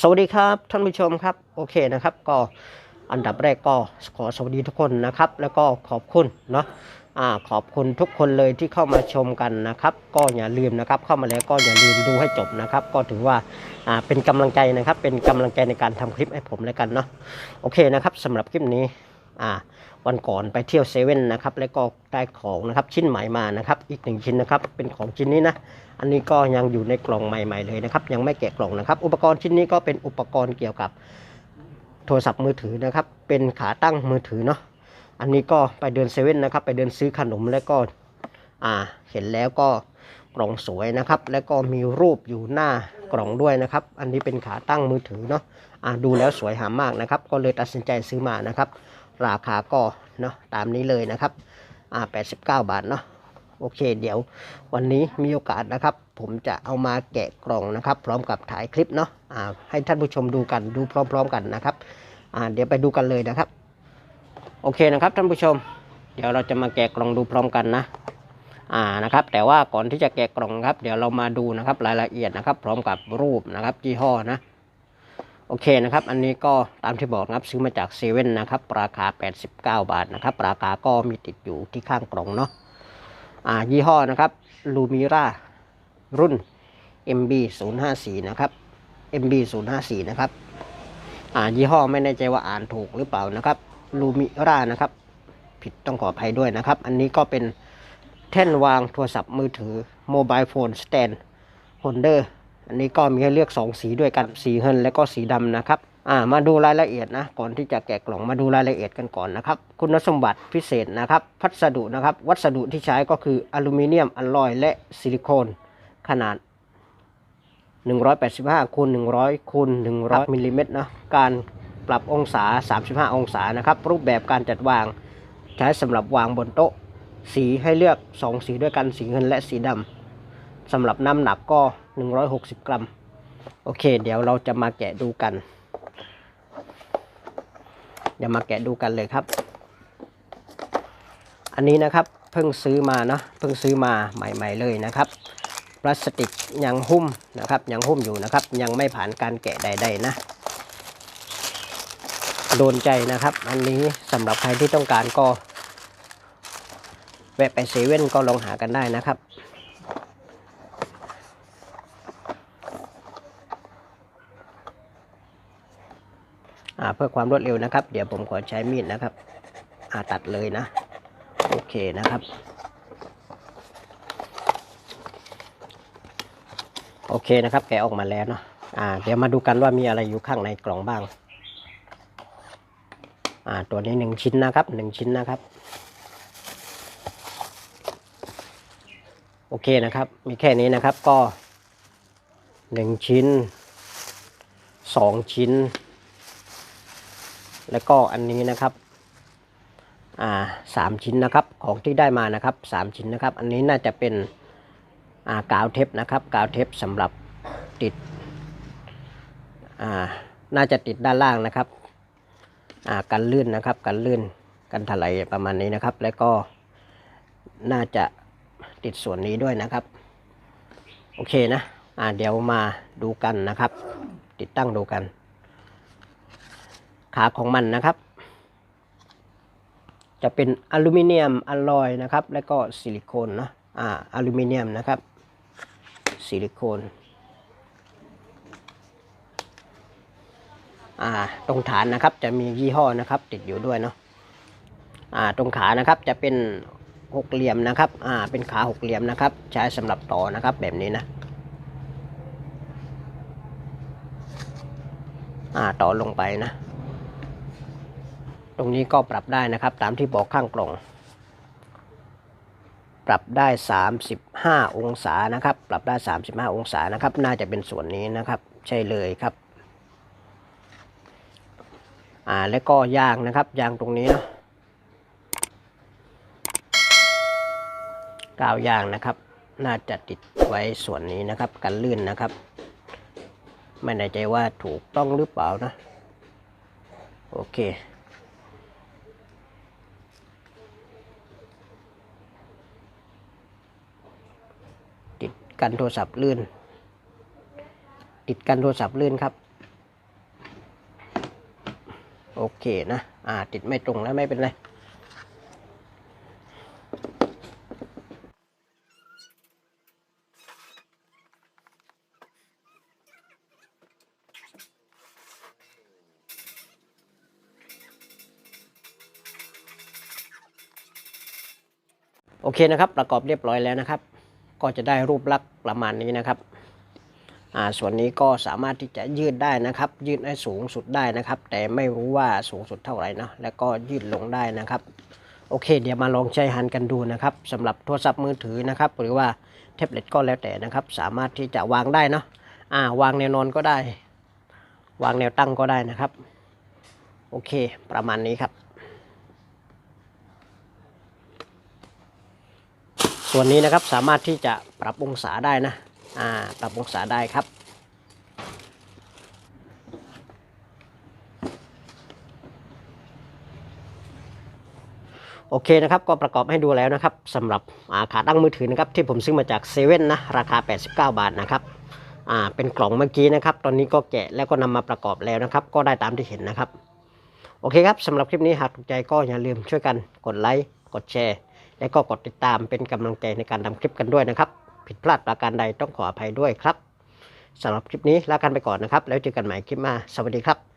สวัสดีครับท่านผู้ชมครับโอเคนะครับก็อันดับแรกก็ขอสวัสดีทุกคนนะครับ แล้วก็ขอบคุณเนาะอ่าขอบคุณทุกคนเลยที่เข้ามาชมกันนะครับ ก็อย่าลืมนะครับ เข้ามาแล้วก็อย่าลืมดูให้จบนะครับ ก็ถือว่าอ่าเป็นกำลังใจนะครับ เป็นกำลังใจในการทำคลิปให้ผมแล้วกันเนาะโอเคนะครับสำหรับคลิปนี้ อ่าวันก่อนไปเที่ยวเซเว่นนะครับแล้วก็ได้ของนะครับชิ้นใหม่มานะครับ อีกหนึ่งชิ้นนะครับเป็นของชิ้นนี้นะอันนี้ก็ยังอยู่ในกล่องใหม่ ๆเลยนะครับ ยังไม่แกะกล่องนะครับ อุปกรณ์ชิ้นนี้ก็เป็นอุปกรณ์เกี่ยวกับโทรศัพท์มือถือนะครับ เป็นขาตั้งมือถือเนาะอันนี้ก็ไปเดินเซเว่นนะครับ ไปเดินซื้อขนมแล้วก็อ่าเห็นแล้วก็กล่องสวยนะครับ แล้วก็มีรูปอยู่หน้ากล่องด้วยนะครับ อันนี้เป็นขาตั้งมือถือเนาะอ่าดูแล้วสวยหามากนะครับ ก็เลยตัดสินใจซื้อมานะครับ ราคาก็เนาะตามนี้เลยนะครับอ่า89 บาทเนาะโอเค เดี๋ยววันนี้มีโอกาสนะครับ ผมจะเอามาแกะกล่องนะครับ พร้อมกับถ่ายคลิปเนาะให้ท่านผู้ชมดูกันดูพร้อม ๆกันนะครับเดี๋ยวไปดูกันเลยนะครับ โอเคนะครับท่านผู้ชม เดี๋ยวเราจะมาแกะกล่องดูพร้อมกันนะอ่านะครับ แต่ว่าก่อนที่จะแกะกล่องครับ เดี๋ยวเรามาดูนะครับรายละเอียดนะครับ พร้อมกับรูปนะครับยี่ห้อนะ โอเคนะครับ อันนี้ก็ตามที่บอกนะครับซื้อมาจากเซเว่นนะครับ ราคา 89 บาทนะครับ ราคาก็มีติดอยู่ที่ข้างกล่องเนาะอ่ายี่ห้อนะครับลูมิรารุ่น MB 0 5 4นะครับ MB 0 5 4นะครับอ่ายี่ห้อไม่แน่ใจว่าอ่านถูกหรือเปล่านะครับลูมิรานะครับ ผิดต้องขออภัยด้วยนะครับ อันนี้ก็เป็นแท่นวางโทรศัพท์มือถือโมบายโฟนสแตนโฮลเดอร์ อันนี้ก็มีให้เลือก 2 สีด้วยกันสีเงินและก็สีดำนะครับอ่ามาดูรายละเอียดนะก่อนที่จะแกะกล่องมาดูรายละเอียดกันก่อนนะครับ คุณสมบัติพิเศษนะครับพัสดุนะครับ วัสดุที่ใช้ก็คืออลูมิเนียมอลลอยและซิลิโคนขนาด 185คูณ100คูณ100มิลลิเมตรนะการปรับองศา 35 องศานะครับ รูปแบบการจัดวางใช้สำหรับวางบนโต๊ะ สีให้เลือก 2 สีด้วยกันสีเงินและสีดำ สำหรับน้ำหนักก็ 160 กรัม โอเค เดี๋ยวเราจะมาแกะดูกัน เดี๋ยวมาแกะดูกันเลยครับ อันนี้นะครับเพิ่งซื้อมาเนาะเพิ่งซื้อมาใหม่ ๆเลยนะครับพลาสติกยังหุ้มนะครับยังหุ้มอยู่นะครับ ยังไม่ผ่านการแกะใดๆนะ โดนใจนะครับ อันนี้สำหรับใครที่ต้องการก็ แวะไปเซเว่นก็ลองหากันได้นะครับ เพื่อความรวดเร็วนะครับ เดี๋ยวผมขอใช้มีดนะครับตัดเลยนะ โอเคนะครับ โอเคนะครับ แกะออกมาแล้วเนาะเดี๋ยวมาดูกันว่ามีอะไรอยู่ข้างในกล่องบ้างาตัวนี้หนึ่งชิ้นนะครับหนึ่งชิ้นนะครับ โอเคนะครับ มีแค่นี้นะครับก็หนึ่งชิ้นสองชิ้น แล้วก็อันนี้นะครับอ่าสามชิ้นนะครับของที่ได้มานะครับสามชิ้นนะครับ อันนี้น่าจะเป็นอ่ากาวเทปนะครับกาวเทปสำหรับติดอ่าน่าจะติดด้านล่างนะครับอ่ากันลื่นนะครับกันลื่นกันถลายประมาณนี้นะครับ แล้วก็น่าจะติดส่วนนี้ด้วยนะครับ โอเคนะอ่าเดี๋ยวมาดูกันนะครับ ติดตั้งดูกัน ขาของมันนะครับ จะเป็นอลูมิเนียมอลลอยนะครับ แล้วก็ซิลิโคนนะอ่าอลูมิเนียมนะครับ ซิลิโคนอ่าตรงฐานนะครับจะมียี่ห้อนะครับ ติดอยู่ด้วยเนาะอ่าตรงขานะครับจะเป็นหกเหลี่ยมนะครับอ่าเป็นขาหกเหลี่ยมนะครับ ใช้สำหรับต่อนะครับแบบนี้นะอ่าต่อลงไปนะ ตรงนี้ก็ปรับได้นะครับ ตามที่บอกข้างกล่อง ปรับได้ 35 องศานะครับ ปรับได้ 35 องศานะครับ น่าจะเป็นส่วนนี้นะครับ ใช่เลยครับอ่าแล้วก็ยางนะครับยางตรงนี้เนาะกาวยางนะครับ น่าจะติดไว้ส่วนนี้นะครับ กันลื่นนะครับ ไม่แน่ใจว่าถูกต้องหรือเปล่านะ โอเค กันโทรศัพท์ลื่น ติดกันโทรศัพท์ลื่นครับ โอเคนะ อ่า ติดไม่ตรงแล้วไม่เป็นไรโอเคนะครับ ประกอบเรียบร้อยแล้วนะครับ ก็จะได้รูปลักษณ์ประมาณนี้นะครับส่วนนี้ก็สามารถที่จะยืดได้นะครับ ยืดให้สูงสุดได้นะครับ แต่ไม่รู้ว่าสูงสุดเท่าไหร่นะแล้วก็ยืดลงได้นะครับ โอเค เดี๋ยวมาลองใช้หันกันดูนะครับสำหรับโทรศัพท์มือถือนะครับ หรือว่าแท็บเล็ตก็แล้วแต่นะครับ สามารถที่จะวางได้เนาะอ่าวางแนวนอนก็ได้ วางแนวตั้งก็ได้นะครับ โอเค ประมาณนี้ครับ ส่วนนี้นะครับสามารถที่จะปรับองศาได้นะอ่าปรับองศาได้ครับโอเคนะครับก็ประกอบให้ดูแล้วนะครับสำหรับอาขาตั้งมือถือนะครับที่ผมซื้อมาจากเซเว่นนะราคา 89 บาทนะครับอ่าเป็นกล่องเมื่อกี้นะครับตอนนี้ก็แกะแล้วก็นำมาประกอบแล้วนะครับ ก็ได้ตามที่เห็นนะครับ โอเคครับสำหรับคลิปนี้หากถูกใจก็อย่าลืมช่วยกันกดไลค์กดแชร์ และก็กดติดตามเป็นกำลังใจในการทำคลิปกันด้วยนะครับ ผิดพลาดประการใดต้องขออภัยด้วยครับสำหรับคลิปนี้ลากันไปก่อนนะครับ แล้วเจอกันใหม่คลิปมาสวัสดีครับ